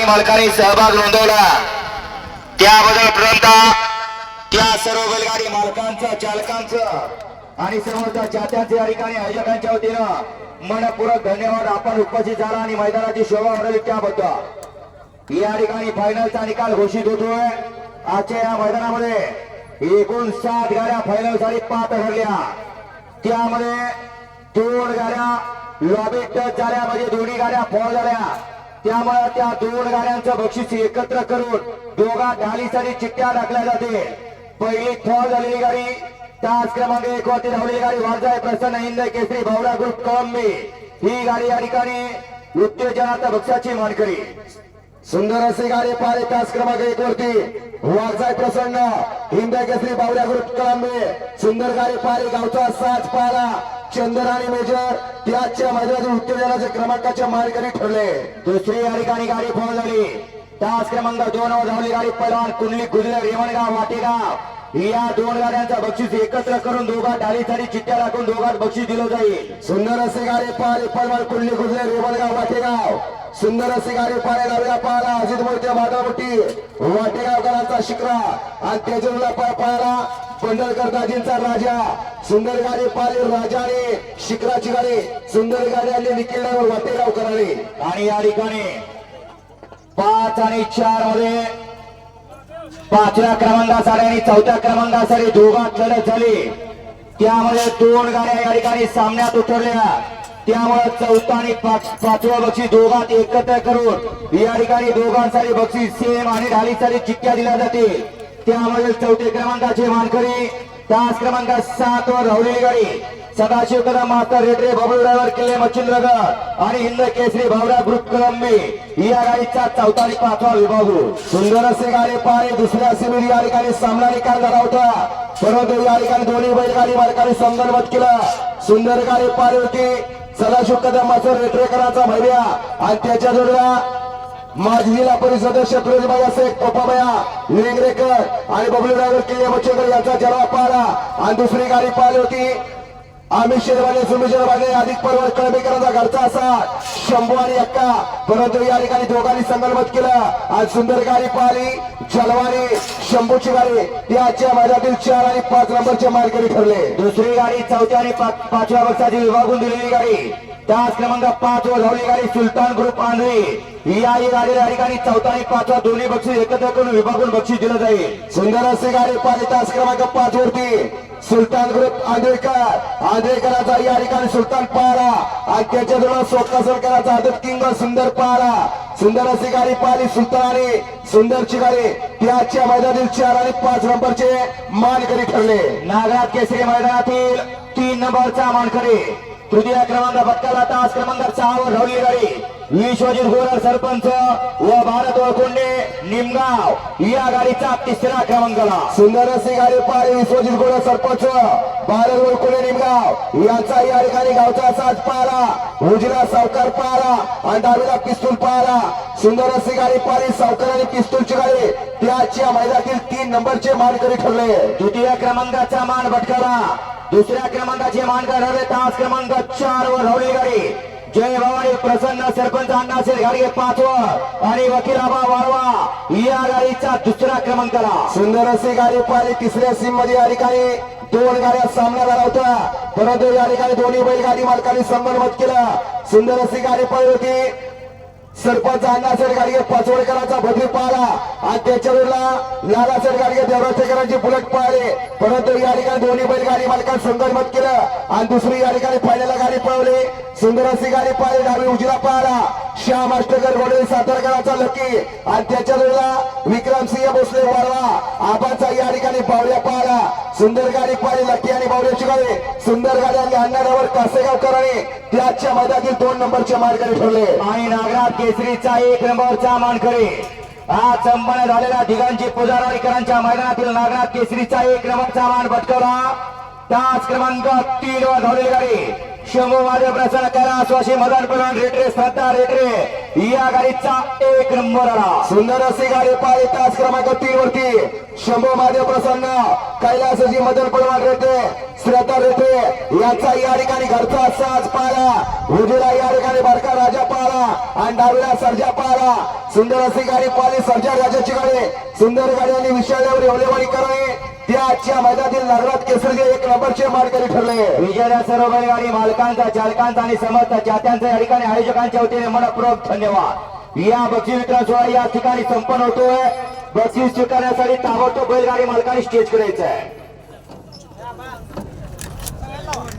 गाडी मालकाने सहभाग नोंदवला. त्याबद्दल प्रथमतः त्या सर्व बैलगाडी मालकांचं चालकांचं आणि सर्व त्या चाहत्यांचे या ठिकाणी आयोजकांच्या वतीनं मनपूरक धन्यवाद. आपण उपस्थित झाला आणि मैदानाची शोभा मिळवली त्याबद्दल. या ठिकाणी फायनलचा निकाल घोषित होतोय. आजच्या या मैदानामध्ये एकूण सात गाड्या फायनलसाठी पात्र ठरल्या त्यामध्ये दोन गाड्या लॉबी टच झाल्या. म्हणजे दोन्ही गाड्या फॉल झाल्या. त्यामुळे त्या दोन गाड्यांचं बक्षीस एकत्र करून दोघा ढालीसाठी चिठ्ठ्या टाकल्या जाते. पहिली फॉल झालेली गाडी तास क्रमांक एक वरती धावलेली गाडी वाजाय प्रसन्न हिंद केसरी भावडा ग्रुप कळंबे ही गाडी या ठिकाणी उत्तेजनाच्या बक्षाची मानकरी. सुंदर असे गाडी पारे तास क्रमांक एक वरती. वाघजाय प्रसन्न. हिंदा केसरी बावड्या ग्रुप कळंबे. सुंदर गाडी पारे गावचा साज पाला चंदर आणि मेजर. त्याच्या मैदानातील उत्तेजनाचे क्रमांकाच्या मार्गाने ठरले. दुसरी या ठिकाणी गाडी फोन झाली. तास क्रमांक दोन वर धावली गाडी पैलवान कुंडली गुजरे रेवणगाव वाटेगाव. या दोन गाड्यांचा बक्षीस एकत्र करून दोघा डालीसाठी चिठ्ठ्या टाकून दोघात बक्षीस दिलं जाईल. सुंदर असे गाडी पारे पैलवान कुंडली गुजरे रेवणगाव वाटेगाव. सुंदर असे गाडी पारे लावल्या पाहला अजित मोठ्या माधवटी वाटेगावकरांचा शिकरा आणि तेजूरला पाय पाहला पंढरकर दाजींचा राजा सुंदर गाडी पाले राजाने. शिखराची गाडी सुंदर गाडी आली निखिल वाटेगावकरांनी. आणि या ठिकाणी पाच आणि चारमध्ये पाचव्या क्रमांकासाठी आणि चौथ्या क्रमांकासाठी दोघात लढत झाली. त्यामध्ये दोन गाड्या या ठिकाणी सामन्यात उतरल्या. त्यामुळे चौथा आणि पाच पाचवा बक्षीस दोघात एकत्र करून या ठिकाणी दोघांसाठी बक्षीस सेम आणि ढालीसाठी चिक्क्या दिल्या जातील. त्यामध्ये चौथे क्रमांकाचे मानकरी तास क्रमांक सात वर धावलेली गाडी सदाशिव कदम मास्तर रेडरे बबलू ड्रायव्हर किल्ले मच्छिंद्रगड आणि हिंद केसरी भावरा ग्रुप कलंबे या गाडीचा चौथा आणि पाचवा विभाग. सुंदर असे गाडी पारे दुसऱ्या सेमीत या ठिकाणी सामना निकाल झाला होता परंतु या ठिकाणी दोन्ही बैलगाडी मालकांनी संदर्भात केला. सुंदर गाडी पारे होती. सदाशिव कदम मास्तर रेटरेकरांचा भैया आणि त्याच्या जोडीला माजी जिल्हा परिषद सदस्य फिरोजबाई असे लेंगरेकर आणि बबलू ड्रायव्हर किल्ले मच्छेकर यांचा जलवा पाहिला आणि दुसरी गाडी पाहिली होती. आम्ही शेरवाले सुमिशेर बागे अधिक पर्वत कळबेकरांचा घरचा असा शंभू आणि अक्का. परंतु या ठिकाणी दोघांनी संगणमत केलं. आज सुंदर गाडी पाहिली. जलवानी शंभूची गाडी त्याच्या मैदानातील चार आणि पाच नंबरचे मार्गरी ठरले. दुसरी गाडी चौथ्या आणि पाच- पाचव्या वर्षाची विभागून दिलेली गाडी. त्याच क्रमांक पाच वर धावली गाडी सुलतान ग्रुप आंध्रे. या गाडी या ठिकाणी चौथा आणि पाचवा दोन्ही बक्षीस एकत्र करून विभागून बक्षीस दिलं जाईल. सुंदर असे गाडी पाहिली. तास क्रमांक पाच वरती. सुलतान ग्रुप आंधळेकर आंधळेकरांचा या ठिकाणी सुलतान पारा आणि त्याच्याजवळ स्वतः सरकाराचा आदत किंग सुंदर पारा. सुंदर अशी गाडी पाहिली सुलतान आणि सुंदरची गाडी त्याच्या मैदानातील चार आणि पाच नंबरचे मानकरी ठरले. नागराज केसरी मैदानातील तीन नंबरचा मानकरी. तृतीय क्रमांक पटकाला तास क्रमांक सहावर धावली गाडी. विश्वजित गोरल सरपंच व भारत वळकोंडे निमगाव या गाडीचा तिसरा क्रमांकाला सुंदर अशी गाडी पाहिली विश्वजित गोरल सरपंच भारत वळकोंडे निमगाव. यांचा या ठिकाणी गावचा साज पाहिला. उजला सावकार पाहिला आणि डावीला पिस्तूल पाहिला. सुंदर अशी गाडी पाहिली. सावकार आणि पिस्तूलची गाडी त्याच्या मैदानातील तीन नंबरचे मानकरी ठरले. द्वितीय क्रमांकाचा मान भटकाला. दुसऱ्या क्रमांकाचे मानकर हवे तास क्रमांक चार वर धावली गाडी. जय भवानी प्रसन्न सरपंच अण्णा गाडी पाचवर आणि वकिलाबा वाडवा वाळवा या गाडीचा दुसरा क्रमांकाला. सुंदर असे गाडी पाहिली तिसऱ्या सीममध्ये या ठिकाणी दोन गाड्या सामना झाला होता परंतु या ठिकाणी दोन्ही बैलगाडी मालकांनी संबंध केला. सुंदर अशी गाडी पाहिली होती. सरपंच अण्णासाहेब गाडगे पाचवडकरांचा बदली पाहिला आणि त्याच्यावरला लालासाहेब गाडगे देवराजकरांची बुलेट पाहिले परंतु या ठिकाणी दोन्ही बैलगाडी मालकांनी संगणमत केलं. आणि दुसरी या ठिकाणी पहिल्याला गाडी पळवली. सुंदर अशी गाडी पाहिली डावी उजला पाहिला श्याम अष्टकर गोडे सातारकरांचा लकी. आणि त्याच्यावरला विक्रमसिंह भोसले वाळवा आबाचा या ठिकाणी बावड्या पाहिला सुंदर गाडी पाहिली लकी आणि बावड्याची गाडी. सुंदर गाडी आणि अण्णारावर कासेगावकरांनी त्याच्या मधातील दोन नंबरचे मार्गाने ठरले. आणि नागराज केसरीचा एक नंबरचा मानकरी. आज संपन्न झालेला ठिकाणची पुजारवाडीकरांच्या मैदानातील नागराज केसरीचा एक नंबरचा मान भटकवला. तास क्रमांक तीन वर धावलेली गाडी. शंभू माझे प्रसन्न करा. स्वाशी मदन प्रधान रेटरे श्रद्धा रेटरे या गाडीचा एक नंबर आला. सुंदर अशी गाडी पाळी तास क्रमांक तीन वरती. शंभू महादेव प्रसन्न. कैलासजी मदन पडवार रेटरे श्रद्धा रेटरे याचा या ठिकाणी घरचा साज पाळा उजेला या ठिकाणी बारका राजा पाळा आणि डावीला सर्जा पाळा सुंदर अशी गाडी पाळी सर्जा राजाची गाडी. सुंदर गाडी आणि विशाल्यावर एवढेवाडी करावे त्या आजच्या मैदानातील नगरात केसरगे एक नंबरचे मारकरी ठरले. विजया सर्व बैलगाडी मालकांचा चालकांचा आणि समर्थ चात्यांचा या ठिकाणी आयोजकांच्या वतीने मनपूर्वक धन्यवाद. या बक्षीस वितरण सोहळा या ठिकाणी संपन्न होतोय. बक्षीस स्वीकारण्यासाठी ताबडतोब बैलगाडी मालकांनी स्टेज करायचं आहे